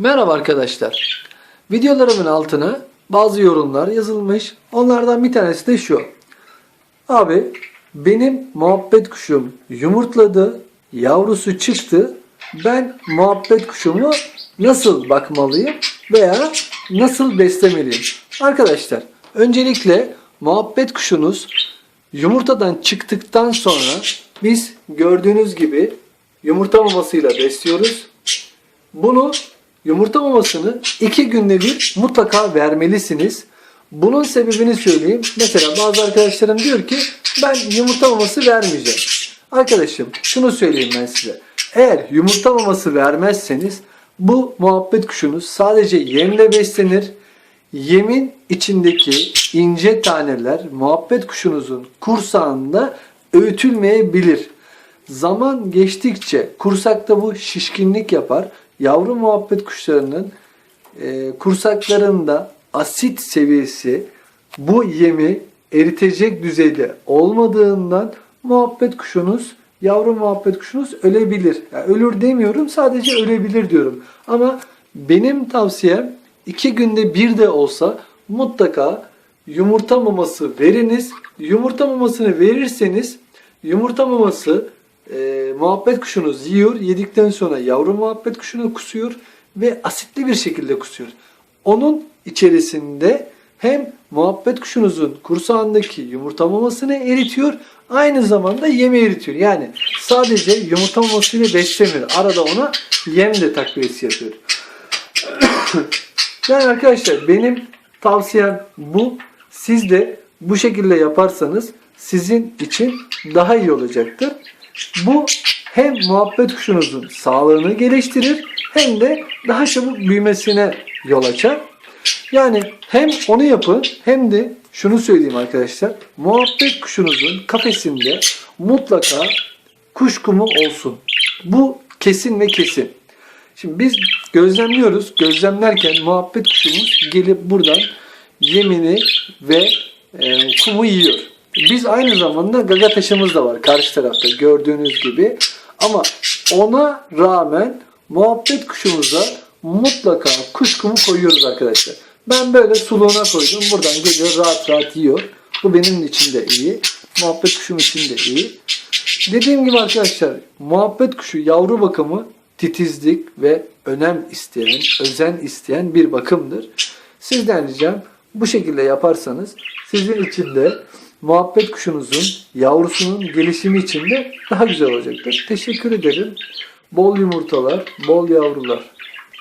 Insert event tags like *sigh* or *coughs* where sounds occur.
Merhaba arkadaşlar. Videolarımın altına bazı yorumlar yazılmış. Onlardan bir tanesi de şu. Abi benim muhabbet kuşum yumurtladı, yavrusu çıktı. Ben muhabbet kuşumu nasıl bakmalıyım veya nasıl beslemeliyim? Arkadaşlar öncelikle muhabbet kuşunuz yumurtadan çıktıktan sonra biz gördüğünüz gibi yumurta mamasıyla besliyoruz. Bunu yumurta mamasını iki günde bir mutlaka vermelisiniz. Bunun sebebini söyleyeyim. Mesela bazı arkadaşlarım diyor ki ben yumurta maması vermeyeceğim. Arkadaşım şunu söyleyeyim ben size. Eğer yumurta maması vermezseniz bu muhabbet kuşunuz sadece yemle beslenir. Yemin içindeki ince taneler muhabbet kuşunuzun kursağında öğütülmeyebilir. Zaman geçtikçe kursakta bu şişkinlik yapar. Yavru muhabbet kuşlarının e, kursaklarında asit seviyesi bu yemi eritecek düzeyde olmadığından muhabbet kuşunuz, yavru muhabbet kuşunuz ölebilir. Yani ölür demiyorum sadece ölebilir diyorum. Ama benim tavsiyem iki günde bir de olsa mutlaka yumurta maması veriniz. Yumurta mamasını verirseniz yumurta maması e, muhabbet kuşunuz yiyor. Yedikten sonra yavru muhabbet kuşunu kusuyor ve asitli bir şekilde kusuyor. Onun içerisinde hem muhabbet kuşunuzun kursağındaki yumurta mamasını eritiyor, aynı zamanda yemi eritiyor. Yani sadece yumurta mamasıyla beslemiyor. Arada ona yem de takviyesi yapıyor. *coughs* yani arkadaşlar benim tavsiyem bu. Siz de bu şekilde yaparsanız sizin için daha iyi olacaktır. Bu hem muhabbet kuşunuzun sağlığını geliştirir hem de daha çabuk büyümesine yol açar. Yani hem onu yapın hem de şunu söyleyeyim arkadaşlar. Muhabbet kuşunuzun kafesinde mutlaka kuş kumu olsun. Bu kesin ve kesin. Şimdi biz gözlemliyoruz. Gözlemlerken muhabbet kuşumuz gelip buradan yemini ve e, kumu yiyor. Biz aynı zamanda gaga taşımız da var karşı tarafta gördüğünüz gibi. Ama ona rağmen muhabbet kuşumuza mutlaka kuş kumu koyuyoruz arkadaşlar. Ben böyle suluğuna koydum. Buradan geliyor rahat rahat yiyor. Bu benim için de iyi. Muhabbet kuşum için de iyi. Dediğim gibi arkadaşlar muhabbet kuşu yavru bakımı titizlik ve önem isteyen, özen isteyen bir bakımdır. Sizden ricam bu şekilde yaparsanız sizin için de muhabbet kuşunuzun yavrusunun gelişimi için de daha güzel olacaktır. Teşekkür ederim. Bol yumurtalar, bol yavrular.